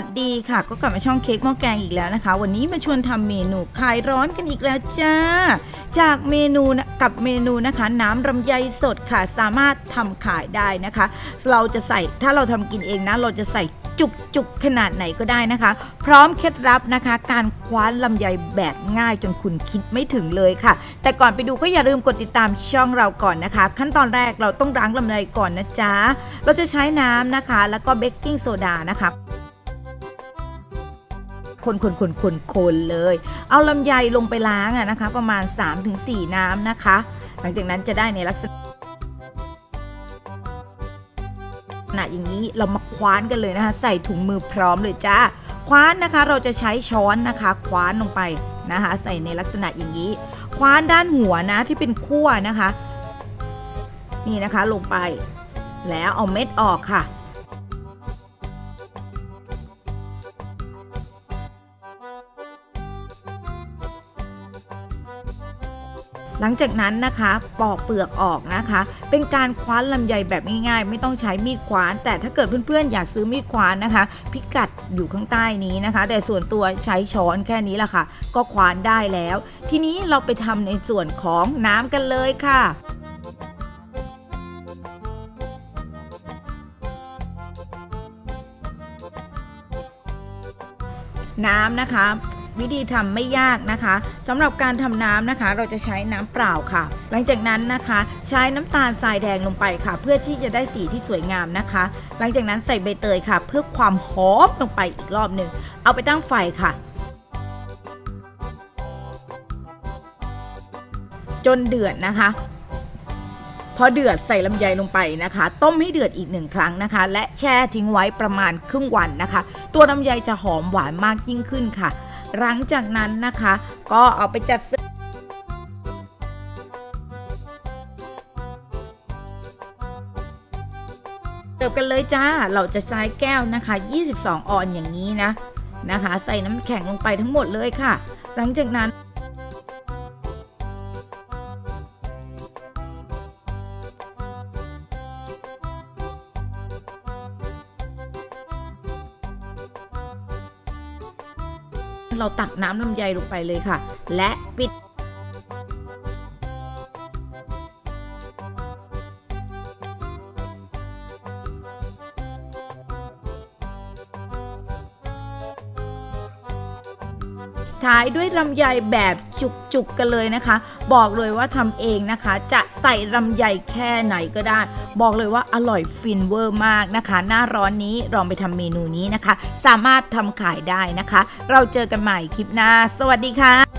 วัสดีค่ะ ก็กลับมาช่องเค้กหม้อแกงอีกแล้วนะคะ วันนี้มาชวนทำเมนูคลายร้อนกันอีกแล้วจ้า จากเมนูกับเมนูนะคะ น้ำลำไยสดค่ะสามารถทำขายได้นะคะ เราจะใส่ถ้าเราทำกินเองนะ เราจะใส่จุกจุกขนาดไหนก็ได้นะคะ พร้อมเคล็ดลับนะคะ การคว้านลำไยแบบง่ายจนคุณคิดไม่ถึงเลยค่ะ แต่ก่อนไปดูก็อย่าลืมกดติดตามช่องเราก่อนนะคะ ขั้นตอนแรกเราต้องล้างลำไยก่อนนะจ๊ะเราจะใช้น้ำนะคะ แล้วก็เบกกิ้งโซดานะคะ คนคนคนคนคนเลย เอาลำไยลงไปล้างอะนะคะ ประมาณ 3-4 น้ำนะคะ หลังจากนั้นจะได้ในลักษณะขณะอย่างนี้เรามาคว้านกันเลยนะคะ ใส่ถุงมือพร้อมเลยจ้าคว้านนะคะเราจะใช้ช้อนนะคะคว้านลงไปนะคะ ใส่ในลักษณะอย่างนี้ คว้านด้านหัวนะที่เป็นขั้วนะคะ นี่นะคะลงไป แล้วเอาเม็ดออกค่ะ หลังจากนั้นนะคะปอกเปลือกออกนะคะ เป็นการคว้านลำไยแบบง่ายๆ ไม่ต้องใช้มีดคว้าน แต่ถ้าเกิดเพื่อนๆ อยากซื้อมีดคว้านนะคะ พิกัดอยู่ข้างใต้นี้นะคะ แต่ส่วนตัวใช้ช้อนแค่นี้แหละค่ะ ก็คว้านได้แล้ว ทีนี้เราไปทำในส่วนของน้ำกันเลยค่ะน้ำนะคะ วิธีทำไม่ยากนะคะสำหรับการทำน้ำนะคะ เราจะใช้น้ำเปล่าค่ะ หลังจากนั้นนะคะ ใช้น้ำตาลทรายแดงลงไปค่ะ เพื่อที่จะได้สีที่สวยงามนะคะ หลังจากนั้นใส่ใบเตยค่ะ เพื่อความหอมลงไปอีกรอบหนึ่งเอาไปตั้งไฟค่ะจนเดือดนะคะ พอเดือดใส่ลำไยลงไปนะคะ ต้มให้เดือดอีกหนึ่งครั้งนะคะ และแช่ทิ้งไว้ประมาณครึ่งวันนะคะ ตัวลำไยจะหอมหวานมากยิ่งขึ้นค่ะ หลังจากนั้นนะคะ ก็เอาไปจัดเสิร์ฟกันเลยจ้า เราจะใช้แก้วนะคะ 22 ออนอย่างนี้นะนะคะ ใส่น้ำแข็งลงไปทั้งหมดเลยค่ะ หลังจากนั้น เราตักน้ำลำไยลงไปเลยค่ะ และปิด ท้ายด้วยลำไยแบบจุกๆกันเลยนะคะ บอกเลยว่าทำเองนะคะ จะใส่ลำไยแค่ไหนก็ได้ บอกเลยว่าอร่อยฟินเวอร์มากนะคะ หน้าร้อนนี้ลองไปทำเมนูนี้นะคะ สามารถทำขายได้นะคะ เราเจอกันใหม่คลิปหน้า สวัสดีค่ะ